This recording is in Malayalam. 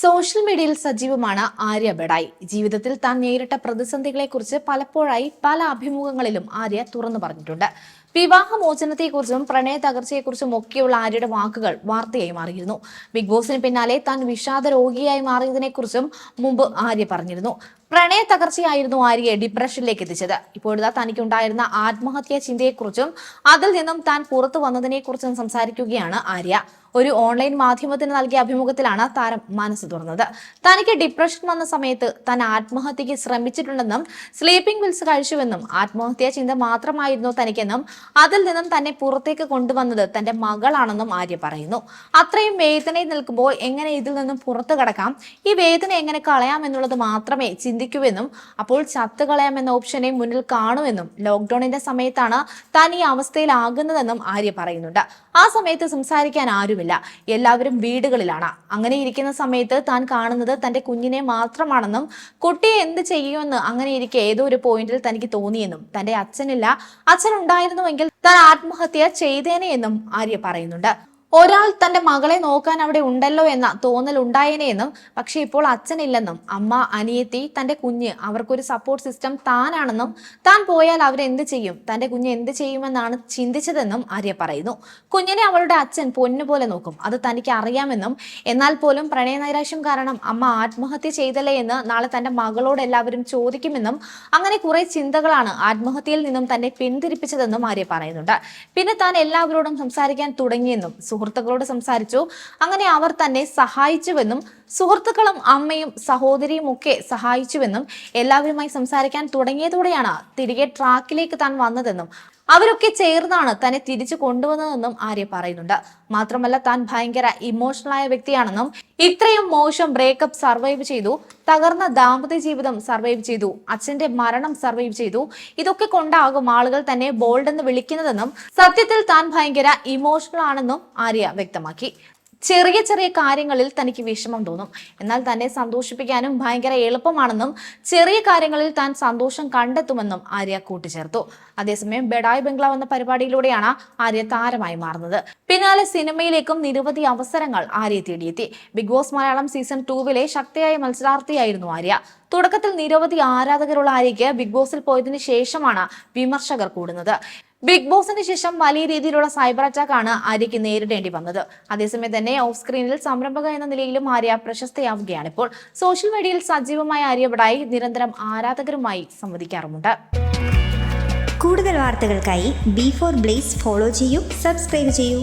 സോഷ്യൽ മീഡിയയിൽ സജീവമാണ് ആര്യ ബഡായി. ജീവിതത്തിൽ താൻ നേരിട്ട പ്രതിസന്ധികളെക്കുറിച്ച് പലപ്പോഴായി പല അഭിമുഖങ്ങളിലും ആര്യ തുറന്നു പറഞ്ഞിട്ടുണ്ട്. വിവാഹമോചനത്തെക്കുറിച്ചും പ്രണയ തകർച്ചയെക്കുറിച്ചും ഒക്കെയുള്ള ആര്യയുടെ വാക്കുകൾ വാർത്തയായി മാറിയിരുന്നു. ബിഗ് ബോസിന് പിന്നാലെ താൻ വിഷാദ രോഗിയായി മാറിയതിനെക്കുറിച്ചും മുമ്പ് ആര്യ പറഞ്ഞിരുന്നു. പ്രണയ തകർച്ചയായിരുന്നു ആര്യയെ ഡിപ്രഷനിലേക്ക് എത്തിച്ചത്. ഇപ്പോഴത്തെ തനിക്കുണ്ടായിരുന്ന ആത്മഹത്യാ ചിന്തയെക്കുറിച്ചും അതിൽ നിന്നും താൻ പുറത്തു വന്നതിനെക്കുറിച്ചും സംസാരിക്കുകയാണ് ആര്യ. ഒരു ഓൺലൈൻ മാധ്യമത്തിന് നൽകിയ അഭിമുഖത്തിലാണ് താരം മനസ്സ് തുറന്നത്. തനിക്ക് ഡിപ്രഷൻ വന്ന സമയത്ത് താൻ ആത്മഹത്യക്ക് ശ്രമിച്ചിട്ടുണ്ടെന്നും സ്ലീപ്പിംഗ് പിൽസ് കഴിച്ചുവെന്നും ആത്മഹത്യാ ചിന്ത മാത്രമായിരുന്നു തനിക്കെന്നും അതിൽ നിന്നും തന്നെ പുറത്തേക്ക് കൊണ്ടുവന്നത് തന്റെ മകളാണെന്നും ആര്യ പറയുന്നു. അത്രയും വേദനയിൽ നിൽക്കുമ്പോൾ എങ്ങനെ ഇതിൽ നിന്നും പുറത്തു കടക്കാം? ഈ വേദന എങ്ങനെ കളയാം എന്നുള്ളത് മാത്രമേ ചിന്തിക്കൂവെന്നും അപ്പോൾ ചത്തു കളയാമെന്ന എന്ന ഓപ്ഷനെ മുന്നിൽ കാണുമെന്നും ലോക്ക്ഡൌണിന്റെ സമയത്താണ് താൻ ഈ അവസ്ഥയിലാകുന്നതെന്നും ആര്യ പറയുന്നുണ്ട്. ആ സമയത്ത് സംസാരിക്കാൻ ആരുമില്ല. എല്ലാവരും വീടുകളിലാണ്. അങ്ങനെ ഇരിക്കുന്ന സമയത്ത് താൻ കാണുന്നത് തന്റെ കുഞ്ഞിനെ മാത്രമാണെന്നും കുട്ടിയെ എന്ത് ചെയ്യുമെന്ന് അങ്ങനെ ഇരിക്കെ ഏതോ ഒരു പോയിന്റിൽ തനിക്ക് തോന്നിയെന്നും തന്റെ അച്ഛനില്ല. അച്ഛൻ ഉണ്ടായിരുന്നുവെങ്കിൽ താൻ ആത്മഹത്യ ചെയ്തേനെ എന്നും ആര്യ പറയുന്നുണ്ട്. ഒരാൾ തന്റെ മകളെ നോക്കാൻ അവിടെ ഉണ്ടല്ലോ എന്ന തോന്നൽ ഉണ്ടായേനെയെന്നും പക്ഷെ ഇപ്പോൾ അച്ഛനില്ലെന്നും അമ്മ അനിയത്തി തന്റെ കുഞ്ഞ് അവർക്കൊരു സപ്പോർട്ട് സിസ്റ്റം താനാണെന്നും താൻ പോയാൽ അവരെന്ത് ചെയ്യും? തന്റെ കുഞ്ഞ് എന്ത് ചെയ്യുമെന്നാണ് ചിന്തിച്ചതെന്നും ആര്യ പറയുന്നു. കുഞ്ഞിനെ അവളുടെ അച്ഛൻ പൊന്നുപോലെ നോക്കും. അത് തനിക്ക് അറിയാമെന്നും എന്നാൽ പോലും പ്രണയനൈരാശ്യം കാരണം അമ്മ ആത്മഹത്യ ചെയ്തല്ലേ എന്ന് നാളെ തന്റെ മകളോട് എല്ലാവരും ചോദിക്കുമെന്നും അങ്ങനെ കുറെ ചിന്തകളാണ് ആത്മഹത്യയിൽ നിന്നും തന്നെ പിന്തിരിപ്പിച്ചതെന്നും ആര്യ പറയുന്നുണ്ട്. പിന്നെ താൻ എല്ലാവരോടും സംസാരിക്കാൻ തുടങ്ങിയെന്നും സുഹൃത്തുക്കളോട് സംസാരിച്ചു. അങ്ങനെ അവർ തന്നെ സഹായിച്ചുവെന്നും സുഹൃത്തുക്കളും അമ്മയും സഹോദരിയും ഒക്കെ സഹായിച്ചുവെന്നും എല്ലാവരുമായി സംസാരിക്കാൻ തുടങ്ങിയതോടെയാണ് തിരികെ ട്രാക്കിലേക്ക് താൻ വന്നതെന്നും അവരൊക്കെ ചേർന്നാണ് തന്നെ തിരിച്ചു കൊണ്ടുവന്നതെന്നും ആര്യ പറയുന്നുണ്ട്. മാത്രമല്ല താൻ ഭയങ്കര ഇമോഷണൽ ആയ വ്യക്തിയാണെന്നും ഇത്രയും മോശം ബ്രേക്കപ്പ് സർവൈവ് ചെയ്തു തകർന്ന ദാമ്പത്യ ജീവിതം സർവൈവ് ചെയ്തു അച്ഛന്റെ മരണം സർവൈവ് ചെയ്തു ഇതൊക്കെ കൊണ്ടാകും ആളുകൾ തന്നെ ബോൾഡ് എന്ന് വിളിക്കുന്നതെന്നും സത്യത്തിൽ താൻ ഭയങ്കര ഇമോഷണൽ ആണെന്നും ആര്യ വ്യക്തമാക്കി. ചെറിയ ചെറിയ കാര്യങ്ങളിൽ തനിക്ക് വിഷമം തോന്നും. എന്നാൽ തന്നെ സന്തോഷിപ്പിക്കാനും ഭയങ്കര എളുപ്പമാണെന്നും ചെറിയ കാര്യങ്ങളിൽ താൻ സന്തോഷം കണ്ടെത്തുമെന്നും ആര്യ കൂട്ടിച്ചേർത്തു. അതേസമയം ബെഡായ് ബംഗ്ലാവ് എന്ന പരിപാടിയിലൂടെയാണ് ആര്യ താരമായി മാറുന്നത്. പിന്നാലെ സിനിമയിലേക്കും നിരവധി അവസരങ്ങൾ ആര്യ തേടിയെത്തി. ബിഗ് ബോസ് മലയാളം സീസൺ ടൂവിലെ ശക്തിയായ മത്സരാർത്ഥിയായിരുന്നു ആര്യ. തുടക്കത്തിൽ നിരവധി ആരാധകരുള്ള ആര്യയ്ക്ക് ബിഗ് ബോസിൽ പോയതിനു ശേഷമാണ് വിമർശകർ കൂടുന്നത്. ബിഗ് ബോസിന് ശേഷം വലിയ രീതിയിലുള്ള സൈബർ അറ്റാക്ക് ആണ് ആര്യയ്ക്ക് നേരിടേണ്ടി വന്നത്. അതേസമയം തന്നെ ഓഫ് സ്ക്രീനിൽ സംരംഭക എന്ന നിലയിലും ആര്യ പ്രശസ്തയാവുകയാണ് ഇപ്പോൾ സോഷ്യൽ മീഡിയയിൽ സജീവമായ ആര്യ ബഡായി നിരന്തരം ആരാധകരുമായി സംവദിക്കാറുമുണ്ട്. കൂടുതൽ വാർത്തകൾക്കായി ബി ഫോർ ബ്ലേസ് ഫോളോ ചെയ്യൂ സബ്സ്ക്രൈബ് ചെയ്യൂ.